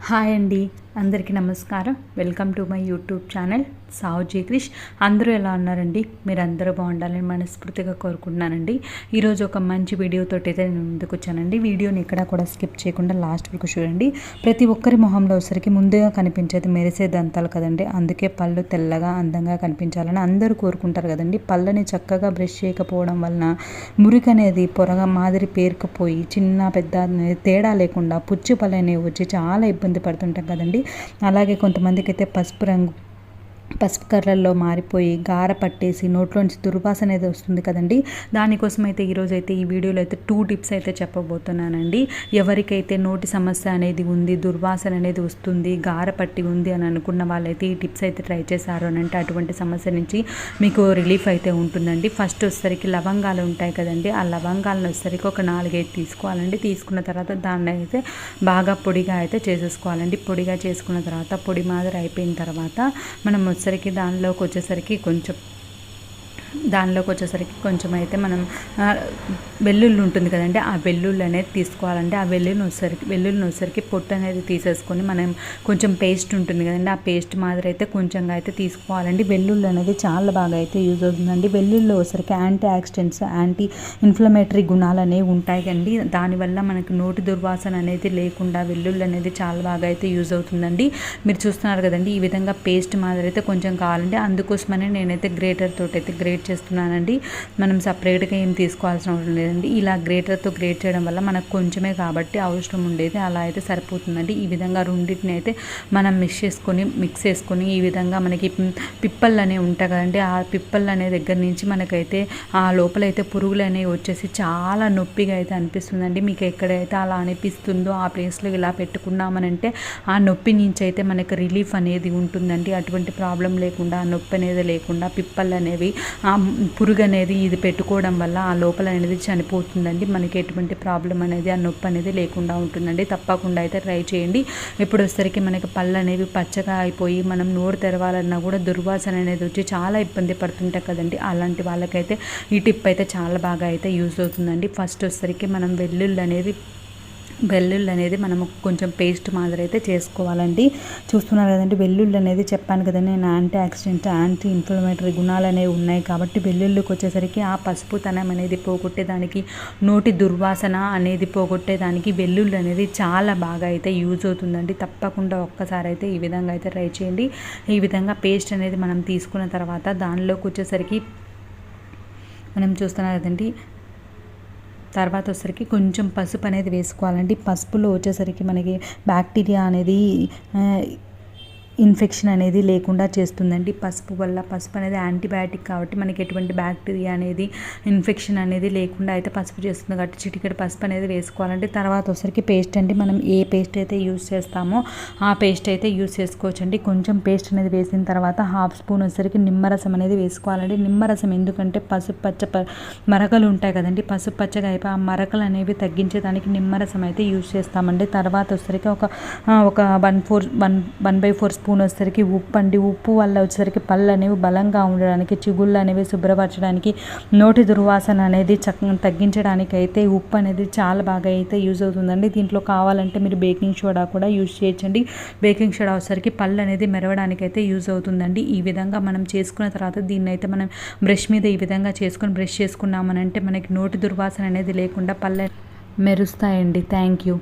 Hi అండి. అందరికీ నమస్కారం. Welcome to my YouTube channel Savuji Krish. అందరూ ఎలా ఉన్నారండి? మీరు అందరూ బాగుండాలని మనస్ఫూర్తిగా కోరుకుంటున్నానండి. ఈరోజు ఒక మంచి వీడియోతో అయితే నేను ముందుకు వచ్చానండి. వీడియోని ఇక్కడ కూడా స్కిప్ చేయకుండా లాస్ట్ వరకు చూడండి. ప్రతి ఒక్కరి మొహంలో ఒకసారికి ముందుగా కనిపించేది మెరిసే దంతాలు కదండి. అందుకే పళ్ళు తెల్లగా అందంగా కనిపించాలని అందరూ కోరుకుంటారు కదండి. పళ్ళని చక్కగా బ్రష్ చేయకపోవడం వలన మురికి అనేది పొరగా మాదిరి పేరుకుపోయి చిన్న పెద్ద తేడా లేకుండా పుచ్చు పళ్ళు అనేవి వచ్చి చాలా ఇబ్బంది పడుతుంటాం కదండి. అలాగే కొంతమందికి అయితే పసుపు రంగు పసుపు కర్రల్లో మారిపోయి గార పట్టేసి నోట్లోంచి దుర్వాసన అనేది వస్తుంది కదండి. దానికోసం అయితే ఈరోజు అయితే ఈ వీడియోలో అయితే టూ టిప్స్ అయితే చెప్పబోతున్నానండి. ఎవరికైతే నోటి సమస్య అనేది ఉంది దుర్వాసన అనేది వస్తుంది గార పట్టి ఉంది అని అనుకున్న వాళ్ళైతే ఈ టిప్స్ అయితే ట్రై చేశారు అని అంటే అటువంటి సమస్య నుంచి మీకు రిలీఫ్ అయితే ఉంటుందండి. ఫస్ట్ వచ్చేసరికి లవంగాలు ఉంటాయి కదండి. ఆ లవంగాలను వచ్చేసరికి ఒక నాలుగైదు తీసుకోవాలండి. తీసుకున్న తర్వాత దాన్ని అయితే బాగా పొడిగా అయితే చేసేసుకోవాలండి. పొడిగా చేసుకున్న తర్వాత పొడి మాదిరి అయిపోయిన తర్వాత మనం వచ్చేసరికి దానిలోకి వచ్చేసరికి కొంచెం దానిలోకి వచ్చేసరికి కొంచెం అయితే మనం వెల్లుల్లి ఉంటుంది కదండి ఆ వెల్లుల్లి అనేది తీసుకోవాలండి. ఆ వెల్లుల్లి వచ్చేసరికి వెల్లుల్లి వచ్చేసరికి పొట్టు అనేది తీసేసుకొని మనం కొంచెం పేస్ట్ ఉంటుంది కదండి ఆ పేస్ట్ మాదిరి అయితే కొంచెంగా అయితే తీసుకోవాలండి. వెల్లుల్లి అనేది చాలా బాగా అయితే యూజ్ అవుతుందండి. వెల్లుల్లిలో వచ్చేసరికి యాంటీ ఆక్సిడెంట్స్ యాంటీ ఇన్ఫ్లమేటరీ గుణాలు అనేవి ఉంటాయి కండి దానివల్ల మనకి నోటి దుర్వాసన అనేది లేకుండా వెల్లుల్లి అనేది చాలా బాగా అయితే యూజ్ అవుతుందండి. మీరు చూస్తున్నారు కదండి ఈ విధంగా పేస్ట్ మాదిరి అయితే కొంచెం కావాలండి. అందుకోసమనే నేనైతే గ్రేటర్ తోటి అయితే గ్రేట్ చేస్తున్నానండి. మనం సపరేట్గా ఏం తీసుకోవాల్సిన అవసరం లేదండి. ఇలా గ్రేటర్తో గ్రేట్ చేయడం వల్ల మనకు కొంచెమే కాబట్టి అవసరం ఉండేది. అలా అయితే సరిపోతుందండి. ఈ విధంగా రెండింటిని అయితే మనం మిక్స్ చేసుకొని మిక్స్ చేసుకొని ఈ విధంగా మనకి పిప్పళ్ళు అనేవి ఉంటాయి కదండి. ఆ పిప్పళ్ళు అనే దగ్గర నుంచి మనకైతే ఆ లోపలైతే పురుగులు అనేవి వచ్చేసి చాలా నొప్పిగా అయితే అనిపిస్తుందండి. మీకు ఎక్కడైతే అలా అనిపిస్తుందో ఆ ప్లేస్లో ఇలా పెట్టుకున్నామనంటే ఆ నొప్పి నుంచి అయితే మనకు రిలీఫ్ అనేది ఉంటుందండి. అటువంటి ప్రాబ్లం లేకుండా ఆ నొప్పి అనేది లేకుండా పిప్పళ్ళు అనేవి ఆ పురుగు అనేది ఇది పెట్టుకోవడం వల్ల ఆ లోపల అనేది చనిపోతుందండి. మనకి ఎటువంటి ప్రాబ్లం అనేది ఆ నొప్పి అనేది లేకుండా ఉంటుందండి. తప్పకుండా అయితే ట్రై చేయండి. ఇప్పుడు వచ్చేసరికి మనకి పళ్ళు అనేవి పచ్చగా అయిపోయి మనం నోరు తెరవాలన్నా కూడా దుర్వాసన అనేది వచ్చి చాలా ఇబ్బంది పడుతుంటాయి కదండి. అలాంటి వాళ్ళకైతే ఈ టిప్ అయితే చాలా బాగా అయితే యూజ్ అవుతుందండి. ఫస్ట్ వచ్చేసరికి మనం వెల్లుల్లి అనేది వెల్లుల్లి అనేది మనం కొంచెం పేస్ట్ మాదిరి అయితే చేసుకోవాలండి. చూస్తున్నారు కదండి వెల్లుల్లి అనేది చెప్పాను కదండి నేను యాంటీ ఆక్సిడెంట్ యాంటీ ఇన్ఫ్లమేటరీ గుణాలు అనేవి ఉన్నాయి కాబట్టి వెల్లుల్లికి వచ్చేసరికి ఆ పసుపుతనం అనేది పోగొట్టేదానికి నోటి దుర్వాసన అనేది పోగొట్టేదానికి వెల్లుల్లి అనేది చాలా బాగా అయితే యూజ్ అవుతుందండి. తప్పకుండా ఒక్కసారి అయితే ఈ విధంగా అయితే ట్రై చేయండి. ఈ విధంగా పేస్ట్ అనేది మనం తీసుకున్న తర్వాత దానిలోకి వచ్చేసరికి మనం చూస్తున్నాం కదండి తర్వాత వచ్చేసరికి కొంచెం పసుపు అనేది వేసుకోవాలండి. పసుపులో వచ్చేసరికి మనకి బ్యాక్టీరియా అనేది ఇన్ఫెక్షన్ అనేది లేకుండా చేస్తుందండి. పసుపు వల్ల పసుపు అనేది యాంటీబయాటిక్ కాబట్టి మనకి ఎటువంటి బ్యాక్టీరియా అనేది ఇన్ఫెక్షన్ అనేది లేకుండా అయితే పసుపు చేస్తుంది కాబట్టి చిటికెడు పసుపు అనేది వేసుకోవాలంటే తర్వాత వచ్చరికి పేస్ట్ అండి. మనం ఏ పేస్ట్ అయితే యూస్ చేస్తామో ఆ పేస్ట్ అయితే యూస్ చేసుకోవచ్చండి. కొంచెం పేస్ట్ అనేది వేసిన తర్వాత హాఫ్ స్పూన్ వచ్చరికి నిమ్మరసం అనేది వేసుకోవాలండి. నిమ్మరసం ఎందుకంటే పసుపు పచ్చ మరకలు ఉంటాయి కదండి. పసుపు పచ్చగా అయిపోయి ఆ మరకలు అనేవి తగ్గించేదానికి నిమ్మరసం అయితే యూస్ చేస్తామండి. తర్వాత వచ్చరికి ఒక ఒక one four one one by four spoon వచ్చేసరికి ఉప్పు అండి. ఉప్పు వల్ల వచ్చేసరికి పళ్ళు అనేవి బలంగా ఉండడానికి చిగుళ్ళు అనేవి శుభ్రపరచడానికి నోటి దుర్వాసన అనేది చక్కగా తగ్గించడానికి అయితే ఉప్పు అనేది చాలా బాగా అయితే యూజ్ అవుతుందండి. దీంట్లో కావాలంటే మీరు బేకింగ్ సోడా కూడా యూజ్ చేయొచ్చండి. బేకింగ్ సోడా వచ్చేసరికి పళ్ళు అనేది మెరవడానికి అయితే యూజ్ అవుతుందండి. ఈ విధంగా మనం చేసుకున్న తర్వాత దీన్ని అయితే మనం బ్రష్ మీద ఈ విధంగా చేసుకొని బ్రష్ చేసుకున్నామనంటే మనకి నోటి దుర్వాసన అనేది లేకుండా పళ్ళు మెరుస్తాయండి. Thank you.